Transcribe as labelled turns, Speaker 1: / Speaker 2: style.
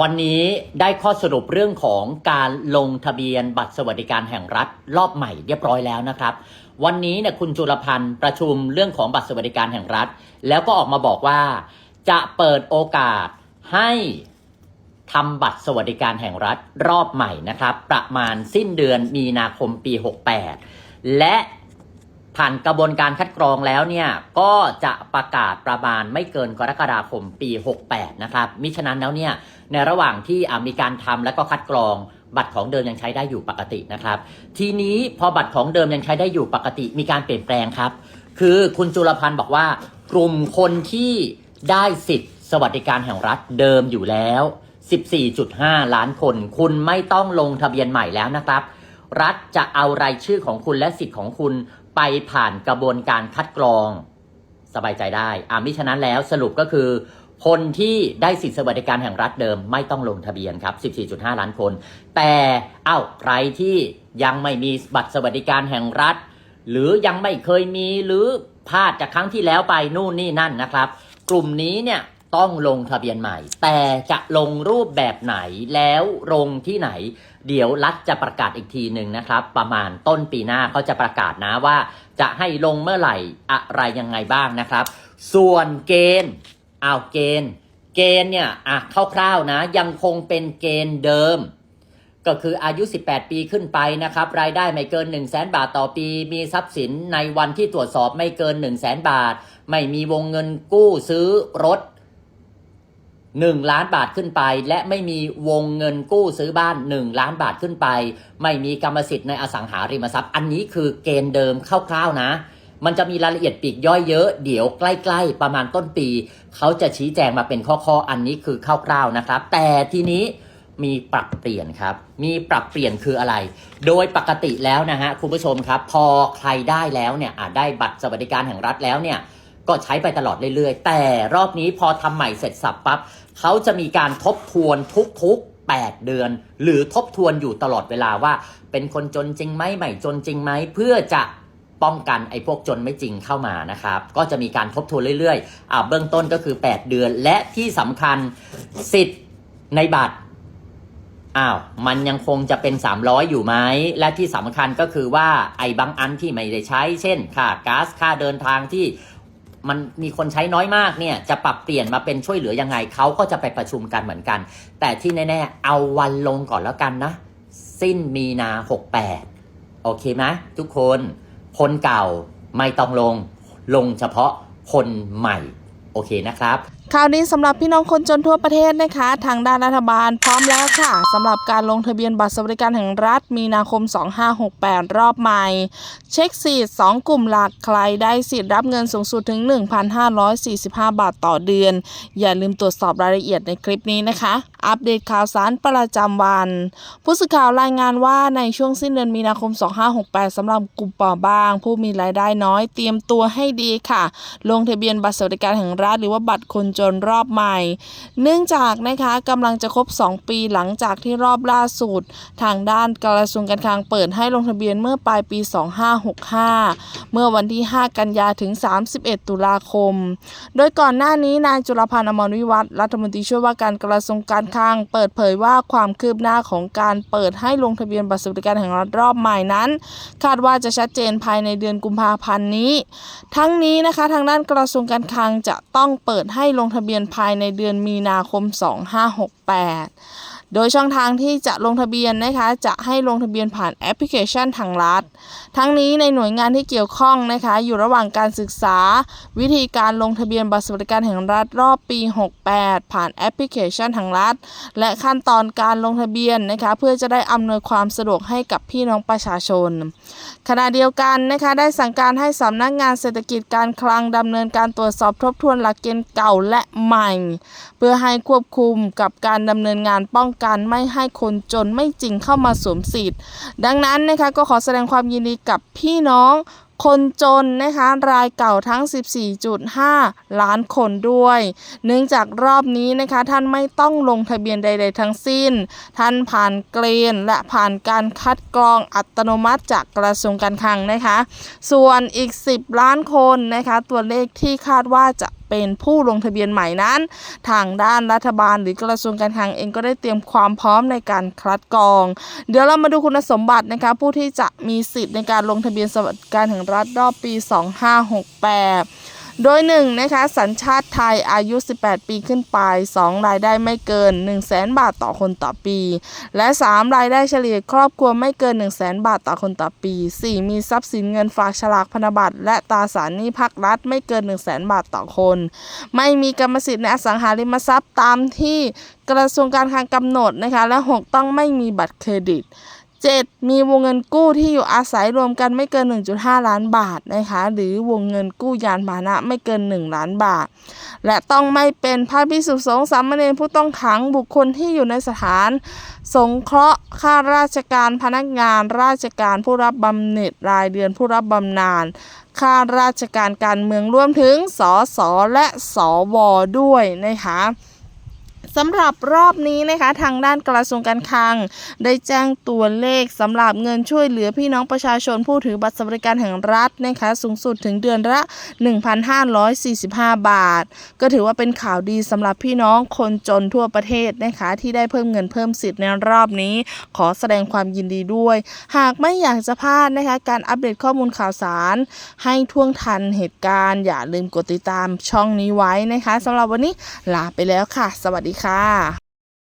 Speaker 1: วันนี้ได้ข้อสรุปเรื่องของการลงทะเบียนบัตรสวัสดิการแห่งรัฐรอบใหม่เรียบร้อยแล้วนะครับ วันนี้เนี่ยคุณจุลพันธ์ประชุมเรื่องของบัตรสวัสดิการแห่งรัฐ แล้วก็ออกมาบอกว่า จะเปิดโอกาสให้ทำบัตรสวัสดิการแห่งรัฐรอบใหม่นะครับ ประมาณสิ้นเดือนมีนาคมปี 68 และ ผ่านกระบวนการคัดกรองแล้วเนี่ยก็จะประกาศประมาณไม่เกินกรกฎาคมปี 68 นะครับ มิฉะนั้นแล้วเนี่ยในระหว่างที่มีการทำและก็คัดกรองบัตรของเดิมยังใช้ได้อยู่ปกตินะครับ ทีนี้พอบัตรของเดิมยังใช้ได้อยู่ปกติมีการเปลี่ยนแปลงครับ คือคุณจุลพันธ์บอกว่ากลุ่มคนที่ได้สิทธิ์ สวัสดิการแห่งรัฐเดิมอยู่แล้ว 14.5 ล้านคน คุณไม่ต้องลงทะเบียนใหม่แล้วนะครับ รัฐจะเอารายชื่อของคุณและสิทธิ์ของคุณ ไปผ่านกระบวนการคัดกรอง สบายใจได้อ่ามิฉะนั้นแล้วสรุปก็คือ คนที่ได้สิทธิสวัสดิการแห่งรัฐเดิมไม่ต้องลงทะเบียนครับ 14.5 ล้านคน แต่เอ้าใครที่ยังไม่มีบัตรสวัสดิการแห่งรัฐ หรือยังไม่เคยมีหรือพลาดจากครั้งที่แล้วไปนู่นนี่นั่นนะครับ กลุ่มนี้เนี่ย ต้องลงทะเบียนใหม่ แต่จะลงรูปแบบไหนแล้วลงที่ไหน เดี๋ยวรัฐจะประกาศอีกทีหนึ่งนะครับ ประมาณต้นปีหน้าเขาจะประกาศนะว่า จะให้ลงเมื่อไหร่อะไรยังไงบ้างนะครับ ส่วนเกณฑ์เอาเกณฑ์ เกณฑ์เนี่ยอะคร่าวๆนะ ยังคงเป็นเกณฑ์เดิมก็คืออายุ 18 ปีขึ้นไปนะครับ รายได้ไม่เกิน 1 0 0 0 0แบาทต่อปี มีทรัพย์สินในวันที่ตรวจสอบไม่เกิน 1 0 0 0 0แบาท ไม่มีวงเงินกู้ซื้อรถ 1 ล้านบาทขึ้นไป และไม่มีวงเงินกู้ซื้อบ้าน 1 ล้านบาทขึ้นไป ไม่มีกรรมสิทธิ์ในอสังหาริมทรัพย์ อันนี้คือเกณฑ์เดิมคร่าวๆนะ มันจะมีรายละเอียดปีกย่อยเยอะ เดี๋ยวใกล้ ๆ ประมาณต้นปี เขาจะชี้แจงมาเป็นข้อๆอันนี้คือคร่าวๆนะครับ แต่ทีนี้มีปรับเปลี่ยนครับ มีปรับเปลี่ยนคืออะไร โดยปกติแล้วนะฮะคุณผู้ชมครับ พอใครได้แล้วเนี่ยอาจได้บัตรสวัสดิการแห่งรัฐแล้วเนี่ย ก็ใช้ไปตลอดเรื่อยๆ แต่รอบนี้พอทำใหม่เสร็จสับปั๊บเขาจะมีการทบทวนทุกๆ 8 เดือน หรือทบทวนอยู่ตลอดเวลาว่า เป็นคนจนจริงไหมไม่จนจริงไหมเพื่อจะป้องกันไอ้พวกจนไม่จริงเข้ามานะครับ ก็จะมีการทบทวนเรื่อยๆอ่าเบื้องต้นก็คือ 8 เดือน และที่สำคัญสิทธิ์ในบัตรอ้าวมันยังคงจะเป็น 300 อยู่ไหม และที่สำคัญก็คือว่าไอ้บางอันที่ไม่ได้ใช้ เช่น ค่าก๊าซค่าเดินทางที่ มันมีคนใช้น้อยมากเนี่ยจะปรับเปลี่ยนมาเป็นช่วยเหลือยังไงเขาก็จะไปประชุมกันเหมือนกัน แต่ที่แน่ๆเอาวันลงก่อนแล้วกันนะ สิ้นมีนา 68 โอเคไหมทุกคนคนเก่าไม่ต้องลงลงเฉพาะคนใหม่ โอเคนะครับ
Speaker 2: ข่าวนี้สำหรับพี่น้องคนจนทั่วประเทศนะคะ ทางด้านรัฐบาลพร้อมแล้วค่ะสำหรับการลงทะเบียนบัตรสวัสดิการแห่งรัฐ มีนาคม 2568 รอบใหม่ เช็คสิทธิ์2กลุ่มหลักใครได้สิทธิ์รับเงินสูงสุดถึง 1,545 บาทต่อเดือน อย่าลืมตรวจสอบรายละเอียดในคลิปนี้นะคะ อัปเดตข่าวสารประจำวัน ผู้สื่อข่าวรายงานว่าในช่วงสิ้นเดือนมีนาคม 2568สำหรับกลุ่มเปราะบาง ผู้มีรายได้น้อยเตรียมตัวให้ดีค่ะ ลงทะเบียนบัตรสวัสดิการแห่งรัฐหรือว่าบัตรคนจนรอบใหม่ เนื่องจากนะคะกำลังจะครบ 2 ปีหลังจากที่รอบล่าสุด ทางด้านกระทรวงการคลังเปิดให้ลงทะเบียนเมื่อปลายปี 2565 เมื่อวันที่ 5 กันยาถึง 31 ตุลาคม โดยก่อนหน้านี้นายจุลพันธ์อมรวิวัฒน์รัฐมนตรีช่วยว่าการกระทรวงการคลังเปิดเผยว่าความคืบหน้าของการเปิดให้ลงทะเบียนบัตรสวัสดิการแห่งรัฐรอบใหม่นั้น คาดว่าจะชัดเจนภายในเดือนกุมภาพันธ์นี้ ทั้งนี้นะคะทางด้านกระทรวงการคลังจะต้องเปิดให้ลงงทะเบียนภายในเดือนมีนาคม 2568 โดยช่องทางที่จะลงทะเบียนนะคะจะให้ลงทะเบียนผ่านแอปพลิเคชันทางรัฐ ทั้งนี้ในหน่วยงานที่เกี่ยวข้องนะคะอยู่ระหว่างการศึกษา วิธีการลงทะเบียนบัตรสวัสดิการแห่งรัฐรอบปี 68 ผ่านแอปพลิเคชันทางรัฐ และขั้นตอนการลงทะเบียนนะคะเพื่อจะได้อำนวยความสะดวกให้กับพี่น้องประชาชน ขณะเดียวกันนะคะได้สั่งการให้สำนักงานเศรษฐกิจการคลังดำเนินการตรวจสอบทบทวนหลักเกณฑ์เก่าและใหม่ เพื่อให้ควบคุมกับการดำเนินงานป้องกันไม่ให้คนจนไม่จริงเข้ามาสวมสิทธิ์ ดังนั้นนะคะก็ขอแสดงความยินดีกับพี่น้องคนจนนะคะรายเก่าทั้ง 14.5 ล้านคนด้วย เนื่องจากรอบนี้นะคะท่านไม่ต้องลงทะเบียนใด ๆ ทั้งสิ้น ท่านผ่านเกณฑ์และผ่านการคัดกรองอัตโนมัติจากกระทรวงการคลังนะคะ ส่วนอีก 10 ล้านคนนะคะตัวเลขที่คาดว่าจะ เป็นผู้ลงทะเบียนใหม่นั้น ทางด้านรัฐบาลหรือกระทรวงการคลังเองก็ได้เตรียมความพร้อมในการคัดกรอง เดี๋ยวเรามาดูคุณสมบัตินะคะผู้ที่จะมีสิทธิ์ในการลงทะเบียนสวัสดิการแห่งรัฐรอบปี 2568 โดย1นะคะสัญชาติไทยอายุ 18 ปีขึ้นไป 2 รายได้ไม่เกิน 1 0 0 0 0แบาทต่อคนต่อปี และ 3 รายได้เฉลี่ยครอบครัวไม่เกิน 1 0 0 0 0แบาทต่อคนต่อปี 4 มีทรัพย์สินเงินฝากฉลากพันธบัตรและตราสารหนี้ภาครัฐไม่เกิน 1 0 0 0 0แบาทต่อคน ไม่มีกรรมสิทธิ์ในอสังหาริมทรัพย์ตามที่กระทรวงการคลังกำหนดนะคะและ 6 ต้องไม่มีบัตรเครดิต 7. มีวงเงินกู้ที่อยู่อาศัยรวมกันไม่เกิน 1.5 ล้านบาทนะคะหรือวงเงินกู้ยานพาหนะไม่เกิน 1 ล้านบาท และต้องไม่เป็นพระพิสุสงฆ์สามเณรผู้ต้องขังบุคคลที่อยู่ในสถาน สงเคราะห์ข้าราชการพนักงาน ราชการผู้รับบำเหน็จรายเดือนผู้รับบำนาญข้าราชการการเมืองรวมถึงสสและสวด้วยนะคะ สำหรับรอบนี้นะคะทางด้านกระทรวงการคลัง ได้แจ้งตัวเลขสำหรับเงินช่วยเหลือพี่น้องประชาชนผู้ถือบัตรสวัสดิการแห่งรัฐนะคะสูงสุดถึงเดือนละ 1,545 บาท ก็ถือว่าเป็นข่าวดีสำหรับพี่น้องคนจนทั่วประเทศนะคะที่ได้เพิ่มเงินเพิ่มสิทธิ์ในรอบนี้ ขอแสดงความยินดีด้วย หากไม่อยากจะพลาดนะคะการอัปเดตข้อมูลข่าวสาร ให้ท่วงทันเหตุการณ์ อย่าลืมกดติดตามช่องนี้ไว้นะคะสำหรับวันนี้ลาไปแล้วค่ะ สวัสดีค่ะค่ะ